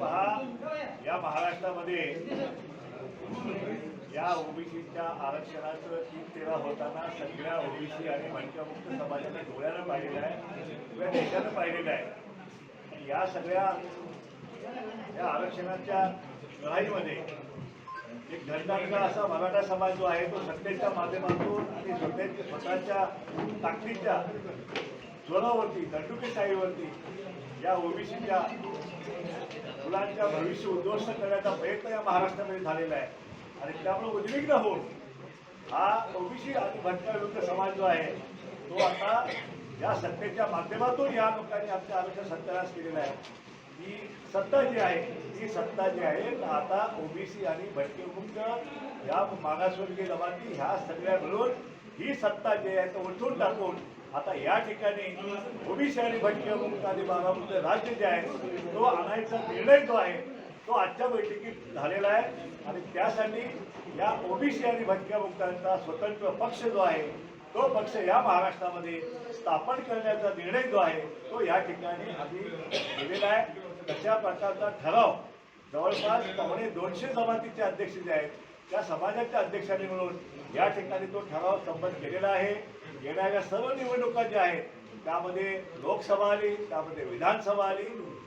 पहा या महाराष्ट्रामध्ये या ओबीसीच्या आरक्षणाचं तीन तेरा होताना सगळ्या ओबीसी आणि वंचितमुक्त समाजाने डोळ्यानं पाहिलेलं आहे किंवा देशानं पाहिलेलं आहे. या सगळ्या या आरक्षणाच्या लढाईमध्ये एक घटनांचा असा मराठा समाज जो आहे तो सत्तेच्या माध्यमातून आणि स्वतःच्या स्वतःच्या ताकदीच्या जोरावरती दंडुकेशाहीवरती या ओबीसीच्या मुलांच्या भविष्य उद्ध्वस्त करण्याचा प्रयत्न या महाराष्ट्रामध्ये झालेला आहे. आणि त्यामुळे उद्विग्न होऊन हा ओबीसी आणि भटक्या विरुद्ध समाज जो आहे तो आता या सत्तेच्या माध्यमातून या लोकांनी आमच्या आरोग्य सत्यानाश केलेला आहे. ही सत्ता जी आहे ती सत्ता जी आहे आता ओबीसी आणि भटकेमुक्त या मागासवर्गीय जमाती ह्या सगळ्या मिळून ही सत्ता जी आहे तो उलटून टाकून आता या ठिकाणी ओबीसी आणि भटकेमुक्त आणि भागामध्ये राज्य जे आहे तो आणायचा निर्णय जो आहे तो आजच्या बैठकीत झालेला आहे. आणि त्यासाठी या ओबीसी आणि भटक्या मुक्तांचा स्वतंत्र पक्ष जो आहे तो पक्ष या महाराष्ट्रामध्ये स्थापन करण्याचा निर्णय जो आहे तो या ठिकाणी आम्ही दिलेला आहे. तशा प्रकारचा ठराव जवळपास पावणे दोनशे जमातीचे अध्यक्ष जे आहेत त्या समाजाच्या अध्यक्षांनी मिळून या ठिकाणी तो ठराव संबंध केलेला आहे. येणाऱ्या सर्व निवडणुका ज्या आहेत त्यामध्ये लोकसभा आली त्यामध्ये विधानसभा आली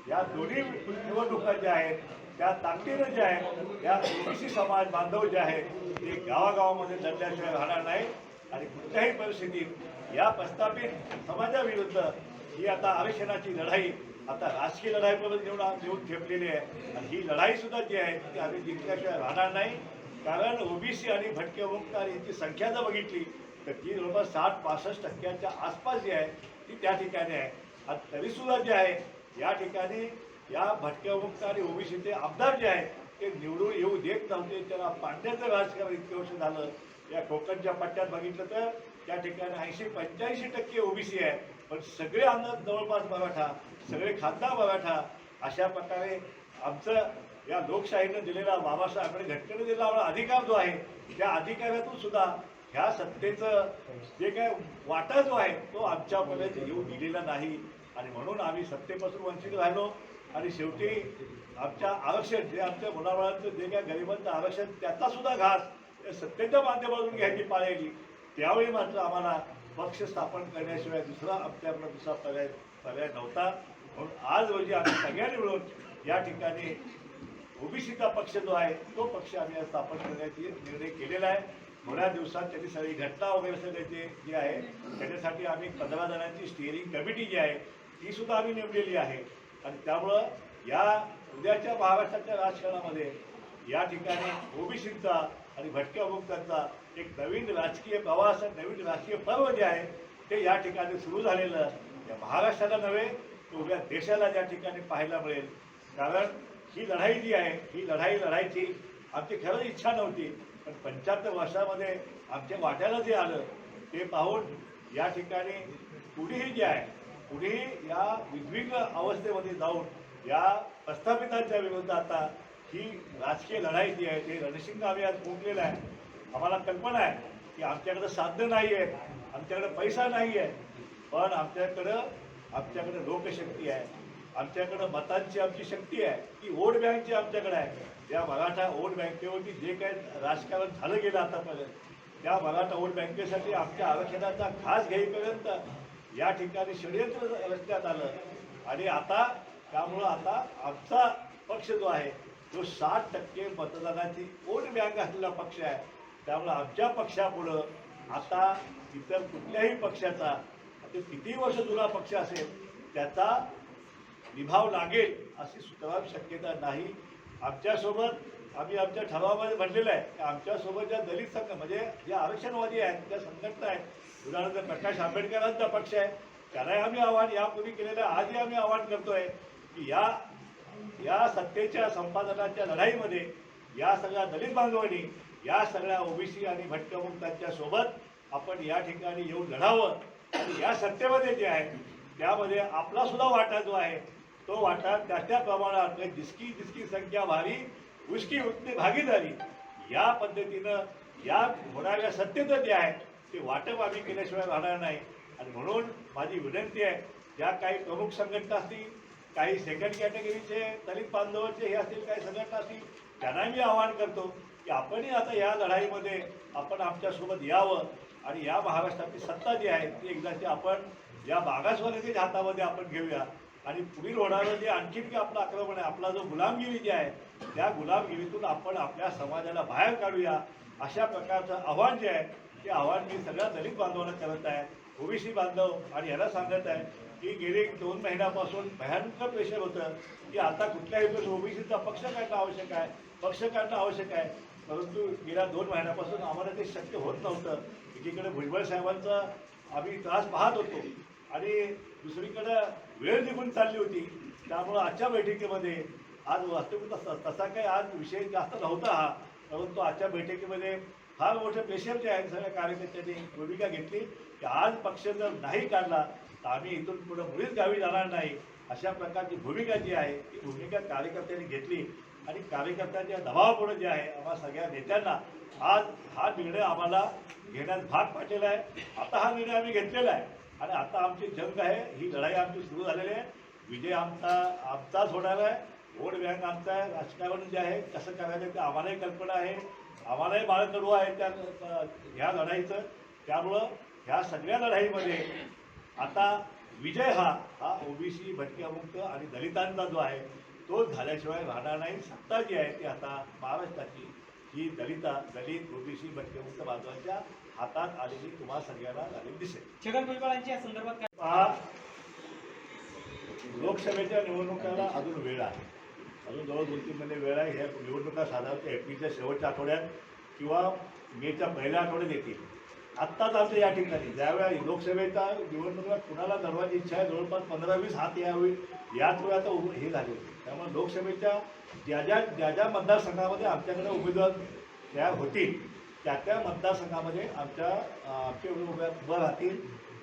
या दोन्ही निवडणुका ज्या आहेत त्या ताकदीनं ज्या आहेत या ओबीसी समाज बांधव जे आहेत ते गावागावामध्ये लढल्याशिवाय राहणार नाही आणि कुठल्याही परिस्थितीत या प्रस्थापित समाजाविरुद्ध ही आता आरक्षणाची लढाई आता राजकीय लढाईपर्यंत येऊन येऊन ठेपलेली आहे आणि ही लढाई सुद्धा जी आहे ती आम्ही जिंकल्याशिवाय राहणार नाही. कारण ओबीसी आणि भटके मुक्तार यांची संख्या जर बघितली तर ती जवळपास साठ पासष्ट टक्क्यांच्या आसपास जी आहे ती त्या ठिकाणी आहे. आणि तरीसुद्धा जे आहे या ठिकाणी या भटक्या मुक्त आणि ओबीसीचे आमदार जे आहेत ते निवडून येऊ देत नव्हते. त्याला पांड्याचं राजकारण इतके वर्ष झालं. या कोकणच्या पट्ट्यात बघितलं तर त्या ठिकाणी ऐंशी पंच्याऐंशी टक्के ओबीसी आहे. पण सगळे आमदार जवळपास मराठा सगळे खासदार मराठा अशा प्रकारे आमचं या लोकशाहीनं दिलेला बाबासाहेब आंबेडकर घटनेने दिलेला आपला अधिकार जो आहे त्या अधिकारातून सुद्धा ह्या सत्तेचं जे काय वाटा जो आहे तो आमच्यापर्यंत येऊ दिलेला नाही. आणि म्हणून आम्ही सत्तेपासून वंचित राहिलो. आणि शेवटी आमच्या आरक्षण जे आमच्या मुलाबाळांचं जे काय गरिबांचं आरक्षण त्याचा सुद्धा घास सत्तेच्या माध्यमातून घ्यायची पाळायची त्यावेळी मात्र आम्हाला पक्ष स्थापन करण्याशिवाय दुसरा आमच्याकडे दुसरा पर्याय पर्याय नव्हता. म्हणून आज रोजी आम्ही सगळ्यांनी मिळून या ठिकाणी ओबीसीचा पक्ष जो आहे तो पक्ष आम्ही आज स्थापन करण्याची निर्णय केलेला आहे. थोड्या दिवसात त्याची सगळी घटना वगैरे सगळ्याची जी आहे त्याच्यासाठी आम्ही पंधरा जणांची स्टिअरिंग कमिटी जी आहे ती सुद्धा आम्ही नेमलेली आहे. आणि त्यामुळं या उद्याच्या महाराष्ट्राच्या राजकारणामध्ये या ठिकाणी ओबीसीचा आणि भटक्या मुक्तांचा एक नवीन राजकीय प्रवास नवीन राजकीय पर्व जे आहे ते या ठिकाणी सुरू झालेलं या महाराष्ट्राला नव्हे तर उद्या देशाला ज्या ठिकाणी पाहायला मिळेल. कारण ही लढाई जी आहे ही लढाई लढायची आमची खरंच इच्छा नव्हती पण पंच्याहत्तर वर्षामध्ये आमच्या वाट्याला जे आलं ते पाहून या ठिकाणी पुढेही जे आहे पुढेही या विद्विग्न अवस्थेमध्ये जाऊन या प्रस्थापितांच्या विरुद्ध आता ही राजकीय लढाई जी आहे ते रणशिंग आम्ही आज फुंकलेलं आहे. आम्हाला कल्पना आहे की आमच्याकडं साध्य नाही आहे आमच्याकडं पैसा नाही आहे पण आमच्याकडं आमच्याकडे लोकशक्ती आहे. आमच्याकडं मतांची आमची शक्ती आहे ती वोट बँकची आमच्याकडे आहे. या मराठा वोट बँकेवरती जे काही राजकारण झालं गेलं आतापर्यंत त्या मराठा वोट बँकेसाठी आमच्या आरक्षणाचा खास घेईपर्यंत या ठिकाणी षडयंत्र रचण्यात आलं. आणि आता त्यामुळं आता आमचा पक्ष जो आहे तो साठ टक्के मतदानाची वोट बँक असलेला पक्ष आहे. त्यामुळं आमच्या पक्षापुढं आता इतर कुठल्याही पक्षाचा ते किती वर्ष जुना पक्ष असेल त्याचा निभाव लागेल अशी सुद्धा शक्यता नाही. आमच्यासोबत आम्ही आमच्या ठरावामध्ये म्हटलेलं आहे की आमच्यासोबत ज्या दलित संघ म्हणजे जे आरक्षणवादी आहेत त्या संघटना आहेत उदाहरणार्थ प्रकाश आंबेडकरांचा पक्ष आहे त्यालाही आम्ही आव्हान यापूर्वी केलेलं आहे आजही आम्ही आव्हान करतोय की या या सत्तेच्या संपादनाच्या लढाईमध्ये या सगळ्या दलित बांधवांनी या सगळ्या ओबीसी आणि भटकमुक्तांच्या सोबत आपण या ठिकाणी येऊन लढावं. आणि या सत्तेमध्ये जे आहे त्यामध्ये आपला सुद्धा वाटा जो आहे तो वाटा त्या त्या प्रमाणात म्हणजे जिसकी जिसकी संख्या भारी उसकी उतनी भागीदारी. या पद्धतीनं या होणाऱ्या सत्यता जे आहे ते वाटप आम्ही केल्याशिवाय राहणार नाही. आणि म्हणून माझी विनंती आहे ज्या काही प्रमुख संघटना असतील काही सेकंड कॅटेगरीचे दलित बांधवाचे हे असतील काही संघटना असतील त्यांना मी आवाहन करतो की आपणही आता या लढाईमध्ये आपण आमच्यासोबत यावं. आणि या महाराष्ट्राची सत्ता जी आहे ती एकदाची आपण या मागासवर्गीच्या हातामध्ये आपण घेऊया. आणि पुढील होणारं जे आणखीन काही आपलं आक्रमण आहे आपला जो गुलामगिरी जी आहे त्या गुलामगिरीतून आपण आपल्या समाजाला बाहेर काढूया अशा प्रकारचं आव्हान जे आहे ते आव्हान मी सगळ्या दलित बांधवांना करत आहे. ओबीसी बांधव आणि याला सांगत आहे की गेले दोन महिन्यापासून भयानक प्रेशर होतं की आता कुठल्याही ओबीसीचा पक्ष काढणं आवश्यक आहे पक्ष काढणं आवश्यक आहे. परंतु गेल्या दोन महिन्यापासून आम्हाला ते शक्य होत नव्हतं. एकीकडे भुजबळ साहेबांचा आम्ही त्रास पाहत होतो आणि दुसरीकडं वेळ निघून चालली होती. त्यामुळं आजच्या बैठकीमध्ये आज वास्तविक तसा तसा काही आज विषय जास्त नव्हता हा. परंतु आजच्या बैठकीमध्ये फार मोठे प्रेशर जे आहे सगळ्या कार्यकर्त्यांनी भूमिका घेतली. की आज पक्ष जर नाही काढला तर आम्ही इथून पुढे मुळीच गावी जाणार नाही. अशा प्रकारची भूमिका जी आहे ती भूमिका कार्यकर्त्यांनी घेतली. आणि कार्यकर्त्यांच्या दबावापुढे जे आहे आम्हा सगळ्या नेत्यांना आज हा निर्णय आम्हाला घेण्यास भाग पाडलेला आहे. आता हा निर्णय आम्ही घेतलेला आहे. आणि आता आमची जंग आहे ही लढाई आमची सुरू झालेली आहे. विजय आमचा आमचाच होणार आहे. वोट बँक आमचा आहे. राजकारण जे आहे कसं करायचं ते आम्हालाही कल्पना आहे. आम्हालाही बाळकडू आहे त्या ह्या लढाईचं. त्यामुळं ह्या सगळ्या लढाईमध्ये आता विजय हा हा ओबीसी भटक्यामुक्त आणि दलितांचा जो आहे तो झाल्याशिवाय राहणार नाही. सत्ता जी आहे ती आता महाराष्ट्राची ही दलिता दलित ओबीसी भटक्यामुक्त बांधवांच्या हातात आलेली तुम्हा सगळ्यांना झालेली दिसेल. छगन भुजबळांची या संदर्भात काय? पहा लोकसभेच्या निवडणुकाला अजून वेळ आहे. अजून जवळ दोन तीन महिने वेळ आहे. ह्या निवडणुका साधारणतः एप्रिलच्या शेवटच्या आठवड्यात किंवा मेच्या पहिल्या आठवड्यात येतील. आत्ताच आमच्या या ठिकाणी ज्यावेळेला लोकसभेच्या निवडणुकीला कुणाला लढवायची इच्छा आहे जवळपास पंधरा वीस हात यावेळी याच वेळी आता उभं हे झाले होते. त्यामुळे लोकसभेच्या ज्या ज्या ज्या ज्या मतदारसंघामध्ये आमच्याकडे उमेदवार त्या होतील त्या त्या मतदारसंघामध्ये आमच्या आमचे उभे उभं राहतील.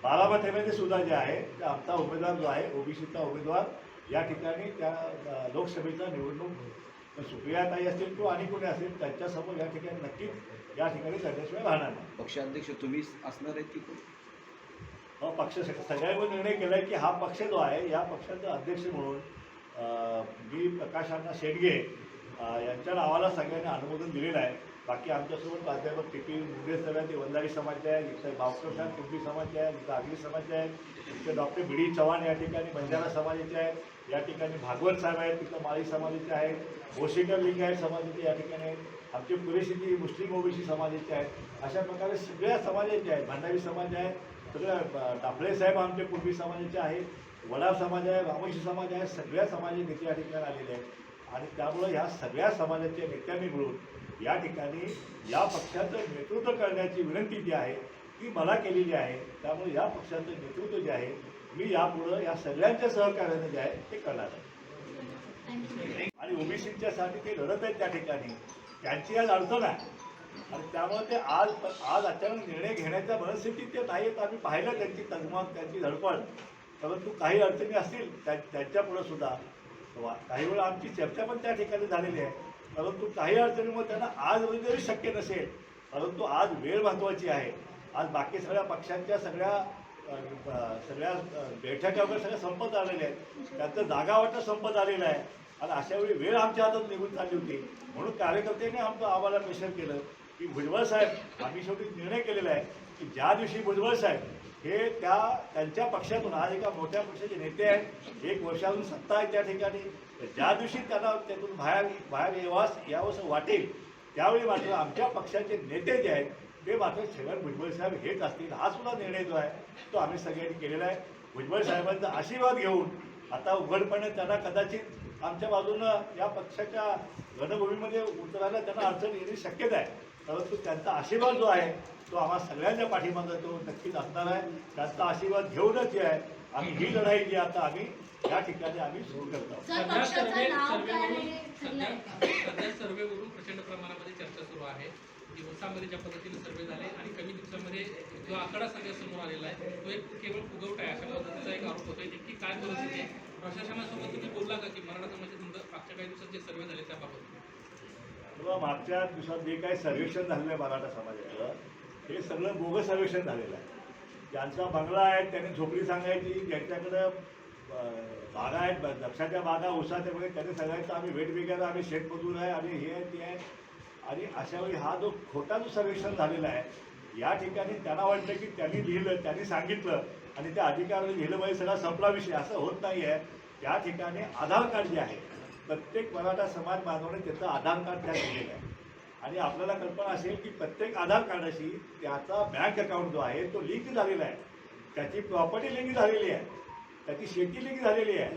बारामतीमध्ये सुद्धा जे आहे आमचा उमेदवार जो आहे ओबीसीचा उमेदवार या ठिकाणी त्या लोकसभेचा निवडणूक सुप्रियाताई असतील किंवा आणि कोणी असेल त्यांच्यासमोर या ठिकाणी नक्कीच या ठिकाणी करण्याशिवाय राहणार नाही. पक्षाध्यक्ष तुम्हीच असणार आहेत की कोण? हा पक्ष सगळ्यांनी निर्णय केला आहे की हा पक्ष जो आहे या पक्षाचा अध्यक्ष म्हणून मी प्रकाशांना शेडगे यांच्या नावाला सगळ्यांनी अनुमोदन दिलेलं आहे. बाकी आमच्यासोबत प्राध्यापक टी पी मुंडे सर आहेत ते वंजारी समाज आहे इथं भावकर साहेब कुंभी समाज आहे इथं आगरी समाज आहे इथं डॉक्टर बी डी चव्हाण या ठिकाणी बंजारा समाजाचे आहेत या ठिकाणी भागवत साहेब आहेत तिथं माळी समाजाचे आहेत लिंग लिंगायत समाजाचे या ठिकाणी आहेत आमचे पुरेशी मुस्लिम ओबीसी समाजाचे आहेत अशा प्रकारे सगळ्या समाजाचे आहेत भंडारी समाज आहे सगळ्या डाफळे साहेब आमचे पूर्वी समाजाचे आहेत वडा समाज आहे वामशी समाज आहे सगळ्या समाजाचे नेते या ठिकाणी आलेले आहेत. आणि त्यामुळं ह्या सगळ्या समाजाच्या नेत्यांनी मिळून या ठिकाणी या पक्षाचं नेतृत्व करण्याची विनंती जी आहे ती मला केलेली आहे. त्यामुळे या पक्षाचं नेतृत्व जे आहे मी यापुढं या सगळ्यांच्या सहकार्याने जे आहे ते करणार आहे. आणि ओबीसीच्यासाठी ते लढत आहेत त्या ठिकाणी. त्यांची आज अडचण आहे. आणि त्यामुळे ते आज आज अचानक निर्णय घेण्याच्या मनस्थितीत ते नाही आहेत. आम्ही पाहिलं त्यांची तगमग त्यांची धडपड. परंतु काही अडचणी असतील त्या त्यांच्यापुढं सुद्धा काही वेळा आमची चर्चा पण त्या ठिकाणी झालेली आहे. परंतु काही अडचणीमुळे त्यांना आज जरी शक्य नसेल. परंतु आज वेळ महत्त्वाची आहे. आज बाकी सगळ्या पक्षांच्या सगळ्या सगळ्या बैठका वगैरे सगळ्या संपत आलेल्या आहेत. त्यांचं जागा वाटत संपत आलेलं आहे. आणि अशा वेळी वेळ आमच्या हातात निघून चालली होती. म्हणून कार्यकर्त्यांनी आमचं आम्हाला प्रेशर केलं की भुजबळ साहेब आम्ही शेवटी निर्णय केलेला आहे की ज्या दिवशी भुजबळ साहेब हे त्या त्यांच्या पक्षातून आज एका मोठ्या पक्षाचे नेते आहेत एक वर्षातून सत्ता आहे त्या ठिकाणी. तर ज्या दिवशी त्यांना त्यातून बाहेर बाहेर यावास यावंसं वाटेल त्यावेळी मात्र आमच्या पक्षाचे नेते जे आहेत ते मात्र छगन भुजबळ साहेब हेच असतील. हा सुद्धा निर्णय जो आहे तो आम्ही सगळ्यांनी केलेला आहे. भुजबळ साहेबांचा आशीर्वाद घेऊन आता उघडपणे त्यांना कदाचित आमच्या बाजूनं या पक्षाच्या रणभूमीमध्ये उतरायला त्यांना अडचण येणे शक्यता आहे. परंतु त्यांचा आशीर्वाद जो आहे तो आम्हा सगळ्यांच्या पाठीमागं तो नक्कीच असणार आहे. त्यांचा आशीर्वाद घेऊनच जे आहे आम्ही ही लढाई जी आता आम्ही या ठिकाणी आम्ही सुरू करत सध्या सर्वे सर्वेवरून? सध्या. सध्या प्रचंड प्रमाणामध्ये चर्चा सुरू आहे. दिवसामध्ये ज्या पद्धतीने सर्वे झाले आणि कमी दिवसामध्ये जो आकडा सगळ्या समोर आलेला आहे तो एक केवळ फुगवटा आहे. अशा पद्धतीचा एक आरोप होतोय. नेमकी काय परिस्थिती आहे? प्रशासनासोबत तुम्ही बोलला का की मराठा समाजाचे तुमचं मागच्या काही दिवसात जे सर्वे झाले त्याबाबत? किंवा मागच्या दिवसात जे काही सर्वेक्षण झालेलं आहे मराठा समाजाचं हे सगळं बोगस सर्वेक्षण झालेलं आहे. ज्यांचा बंगला आहे त्यांनी झोपडी सांगायची ज्यांच्याकडं बागा आहेत द्राक्षाच्या बागा उसाच्या वगैरे त्याने सगळ्यांचं आम्ही वेगवेगळ्या आम्ही शेतमजूर आहे आणि हे आहे ते आहे. आणि अशा वेळी हा जो खोटा जो सर्वेक्षण झालेला आहे या ठिकाणी त्यांना वाटतं की त्यांनी लिहिलं त्यांनी सांगितलं आणि त्या अधिकाऱ्यांनी लिहिलं म्हणजे सगळा संपला विषय. असं होत नाही आहे. त्या ठिकाणी आधार कार्ड जे आहे प्रत्येक मराठा समाज बांधवाने त्याचं आधार कार्ड त्या दिलेलं आहे. आणि आपल्याला कल्पना असेल की प्रत्येक आधार कार्डाशी त्याचा बँक अकाउंट जो आहे तो लिंक झालेला आहे. त्याची प्रॉपर्टी लिंक झालेली आहे. त्याची शेती लिंक झालेली आहे.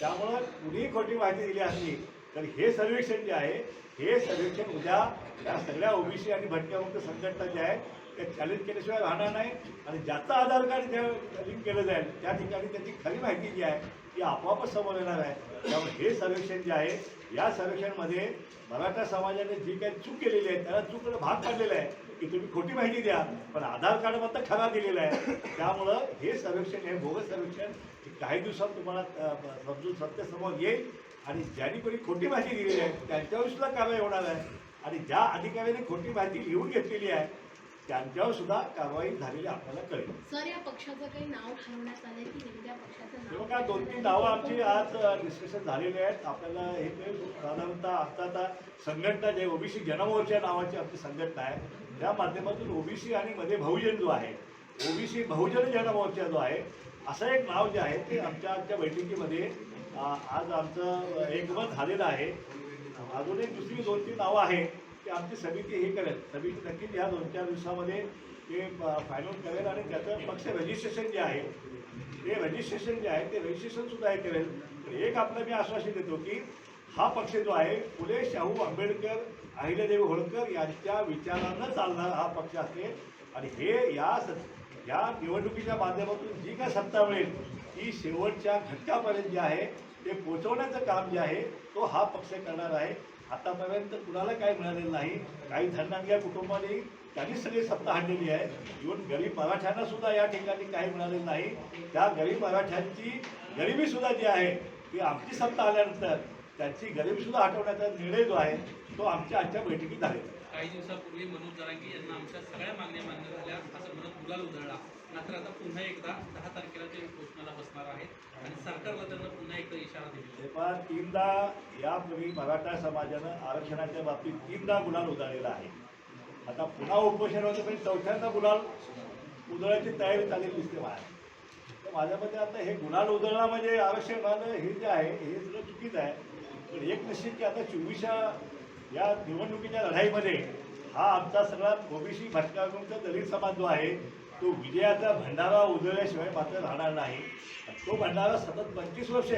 त्यामुळं कुणीही खोटी माहिती दिली असली तर हे सर्वेक्षण जे आहे हे सर्वेक्षण उद्या या सगळ्या ओबीसी आणि भटक्यामुक्त संघटना ज्या आहेत ते चॅलेंज केल्याशिवाय राहणार नाही. आणि ज्याचं आधार कार्ड ज्या लिंक केलं जाईल त्या ठिकाणी त्याची खरी माहिती जी आहे ती आपोआपच समोर येणार आहे. त्यामुळे हे सर्वेक्षण जे आहे या सर्वेक्षणमध्ये मराठा समाजाने जी काही चूक केलेली आहे त्याला चूक भाग पाडलेला आहे की तुम्ही खोटी माहिती द्या पण आधार कार्ड मात्र खरा दिलेला आहे. त्यामुळं हे सर्वेक्षण हे बोगस सर्वेक्षण काही दिवसात तुम्हाला समजून सत्य समोर येईल. आणि ज्यांनी कोणी खोटी माहिती दिलेली आहे त्यांच्यावर सुद्धा कारवाई होणार आहे. आणि ज्या अधिकाऱ्यांनी खोटी माहिती लिहून घेतलेली आहे त्यांच्यावर सुद्धा कारवाई झालेली आपल्याला कळेल. सर या पक्षाचं काही नाव ठरवण्यात आलंय की नेमक्या पक्षाचं हे नाव बघा दोन तीन नावं आमची आज डिस्कशन झालेली आहेत. आपल्याला हे ते साधारणतः आता आता संघटना जे ओबीसी जनमोर्चा नावाची आमची संघटना आहे त्या माध्यमातून ओबीसी आणि मध्ये बहुजन जो आहे ओबीसी बहुजन जनमोर्चा जो आहे असं एक नाव जे आहे ते आमच्या आजच्या बैठकीमध्ये आज आमचं एकमत झालेलं आहे. अजून एक दुसरी दोन तीन नावं आहेत. की आमची समिती हे करेल. समिती नक्कीच ह्या दोन चार दिवसामध्ये ते फायनल करेल आणि त्याचं पक्ष रजिस्ट्रेशन जे आहे ते रजिस्ट्रेशन जे आहे ते रजिस्ट्रेशन सुद्धा हे करेल. तर एक आपलं मी आश्वासन देतो की हा पक्ष जो आहे फुले शाहू आंबेडकर अहिल्यादेवी होळकर यांच्या विचारानं चालणारा हा पक्ष असेल आणि हे या स- या निवडणुकीच्या माध्यमातून जी काय सत्ता मिळेल ती शेवटच्या घटकापर्यंत जी आहे ते पोचवण्याचं काम जे आहे तो हा पक्ष करणार आहे. आतापर्यंत कुणाला काय मिळालेलं नाही काही धनंग्या कुटुंबाने त्यांनी सगळी सत्ता हाणलेली आहे. इव्हन गरीब मराठ्यांना सुद्धा या ठिकाणी काही मिळालेलं नाही. त्या गरीब मराठ्यांची गरिबी सुद्धा जी आहे ती आमची सत्ता आल्यानंतर त्याची गरिबी सुद्धा हटवण्याचा निर्णय जो आहे तो आमच्या आजच्या बैठकीत झालेला आहे. काही दिवसापूर्वी मनोज जरांगे यांना आमच्या सगळ्या मागण्या मान्य झाल्या. असं म्हणत गुलाल उधळला? मात्र आता पुन्हा एकदा दहा तारखेला ते उपोषणाला बसणार आहेत. आणि सरकारला त्यांना पुन्हा एक पण तीनदा यापूर्वी मराठा समाजानं आरक्षणाच्या बाबतीत तीनदा गुलाल उधळलेला आहे. आता पुन्हा उपोषण होतं पण चौथ्यांदा गुलाल उधळायची तयारी चालेल दिसते मला. तर माझ्या मते आता हे गुलाल उधळणं म्हणजे आरक्षण राहणं हे जे आहे हे सगळं चुकीचं आहे. पण एक निश्चित की आता चोवीसच्या या निवडणुकीच्या लढाईमध्ये हा आमचा सगळा ओबीसी भटकांचा दलित समाज जो आहे तो विजयाचा भंडारा उधळल्याशिवाय मात्र राहणार नाही. तो भंडारा सतत पंचवीस वर्ष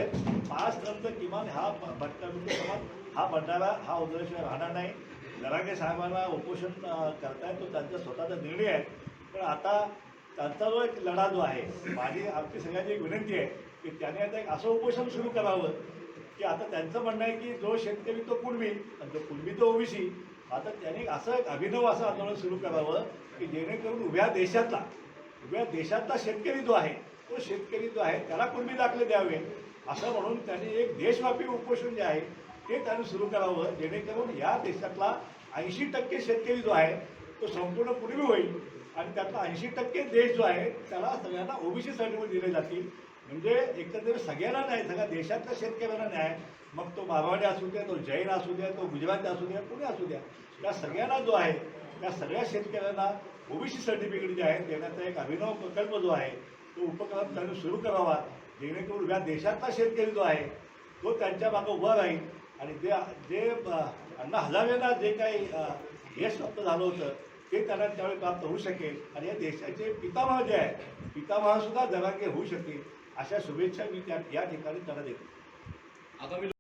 पाच नंतर किमान हा भटकांचा समाज हा भंडारा हा उधळल्याशिवाय राहणार नाही. जरांगे साहेबांना उपोषण अं, करतायत तो त्यांचा स्वतःचा निर्णय आहे. पण आता त्यांचा जो एक लढा जो आहे माझी आमची सगळ्यांची एक विनंती आहे की त्याने आता एक असं उपोषण सुरू करावं की आता त्यांचं म्हणणं आहे की जो शेतकरी तो कुणबी आणि जो कुणबी तो ओबीसी आता त्याने असं एक अभिनव असं आंदोलन सुरू करावं की जेणेकरून उभ्या देशातला उभ्या देशातला शेतकरी जो आहे तो शेतकरी जो आहे त्याला कुणबी दाखले द्यावे? असं म्हणून त्यांनी एक देशव्यापी उपोषण जे आहे ते त्यांनी सुरू करावं जेणेकरून या देशातला ऐंशी टक्के शेतकरी जो आहे तो संपूर्ण कुणबी होईल. आणि त्यातला ऐंशी टक्के देश जो आहे त्याला सगळ्यांना ओबीसी सर्टिफिकेट दिले जातील. म्हणजे एकंदरीत सगळ्यांना नाही सगळ्या देशातल्या शेतकऱ्यांना न्याय मग तो मारवाडी असू द्या तो जैन असू द्या तो गुजराती असू द्या कुणी असू द्या. त्या सगळ्यांना जो आहे त्या सगळ्या शेतकऱ्यांना ओबीसी सर्टिफिकेट जे आहे देण्याचा एक अभिनव प्रकल्प जो आहे तो उपक्रम त्यांनी सुरू करावा जेणेकरून या देशातला शेतकरी जो आहे तो त्यांच्या मागं उभा राहील. आणि जे जे अण्णा हजारेंना जे काही यश प्राप्त झालं होतं ते त्यांना त्यावेळी प्राप्त होऊ शकेल. आणि या देशाचे पितामह जे आहे पितामह सुद्धा होऊ शकतील अशा शुभेच्छा मी त्या या ठिकाणी त्यांना देतो. आगामी